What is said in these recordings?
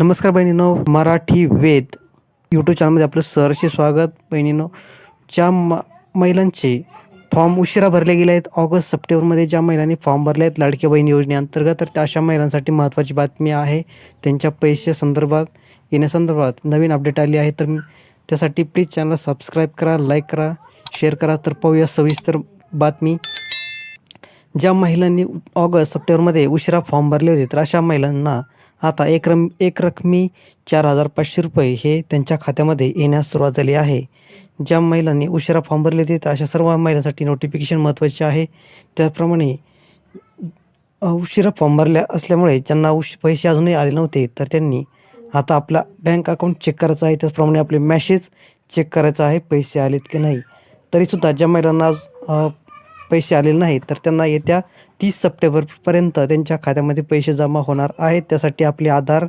नमस्कार बहिणीनो मराठी वेद यूट्यूब चॅनलमध्ये आपलं सरचे स्वागत बहिणीनो. ज्या म महिलांचे फॉर्म उशिरा भरले गेले आहेत ऑगस्ट सप्टेंबरमध्ये ज्या महिलांनी फॉर्म भरले आहेत लाडक्या बहीण योजनेअंतर्गत तर त्या अशा महिलांसाठी महत्त्वाची बातमी आहे. त्यांच्या पैसे संदर्भात येण्यासंदर्भात नवीन अपडेट आली आहे तर मी- त्यासाठी प्लीज चॅनलला सबस्क्राईब करा लाईक करा शेअर करा तर पाहूया सविस्तर बातमी. ज्या महिलांनी ऑगस्ट सप्टेंबरमध्ये उशिरा फॉर्म भरले होते तर अशा महिलांना आता एक रम एक रकमी चार हजार पाचशे रुपये हे त्यांच्या खात्यामध्ये येण्यास सुरुवात झाली आहे. ज्या महिलांनी उशिरा फॉर्म भरले होते तर अशा सर्व महिलांसाठी नोटिफिकेशन महत्त्वाचे आहे. त्याप्रमाणे उशिरा फॉर्म भरल्या असल्यामुळे ज्यांना उश पैसे अजूनही आले नव्हते तर त्यांनी आता आपला बँक अकाउंट चेक करायचं आहे. त्याचप्रमाणे आपले मॅसेज चेक करायचं आहे पैसे आलेत की नाही. तरीसुद्धा ज्या महिलांना आज, पैसे आलेले नाहीत तर त्यांना येत्या तीस सप्टेंबरपर्यंत त्यांच्या खात्यामध्ये पैसे जमा होणार आहेत. त्यासाठी आपले आधार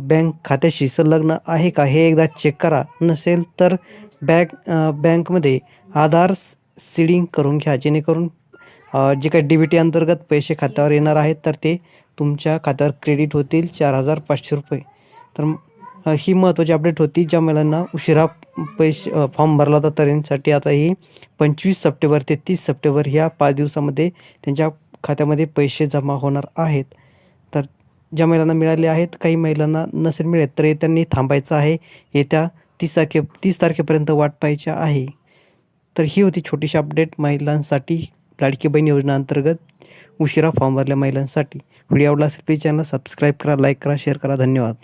बँक खात्याशी संलग्न आहे का हे एकदा चेक करा. नसेल तर बँक बँकमध्ये आधार सीडिंग करून घ्या जेणेकरून जे काही डी बी टी अंतर्गत पैसे खात्यावर येणार आहेत तर ते तुमच्या खात्यावर क्रेडिट होतील चार हजार पाचशे रुपये. तर ही महत्त्वाची अपडेट होती ज्या महिलांना उशिरा पैसे फॉर्म भरला होता तर त्यांसाठी आता ही पंचवीस सप्टेंबर ते तीस सप्टेंबर ह्या पाच दिवसामध्ये त्यांच्या खात्यामध्ये पैसे जमा होणार आहेत. तर ज्या महिलांना मिळाले आहेत काही महिलांना नसेल मिळत तर हे त्यांनी थांबायचं आहे. येत्या तीस तारखे तीस तारखेपर्यंत वाट पाहायची आहे. तर ही होती छोटीशी अपडेट महिलांसाठी. लाडकी बहीण योजना अंतर्गत उशिरा फॉर्म भरल्या महिलांसाठी. व्हिडिओ आवडला असेल प्लीज चॅनल सबस्क्राईब करा लाईक करा शेअर करा. धन्यवाद.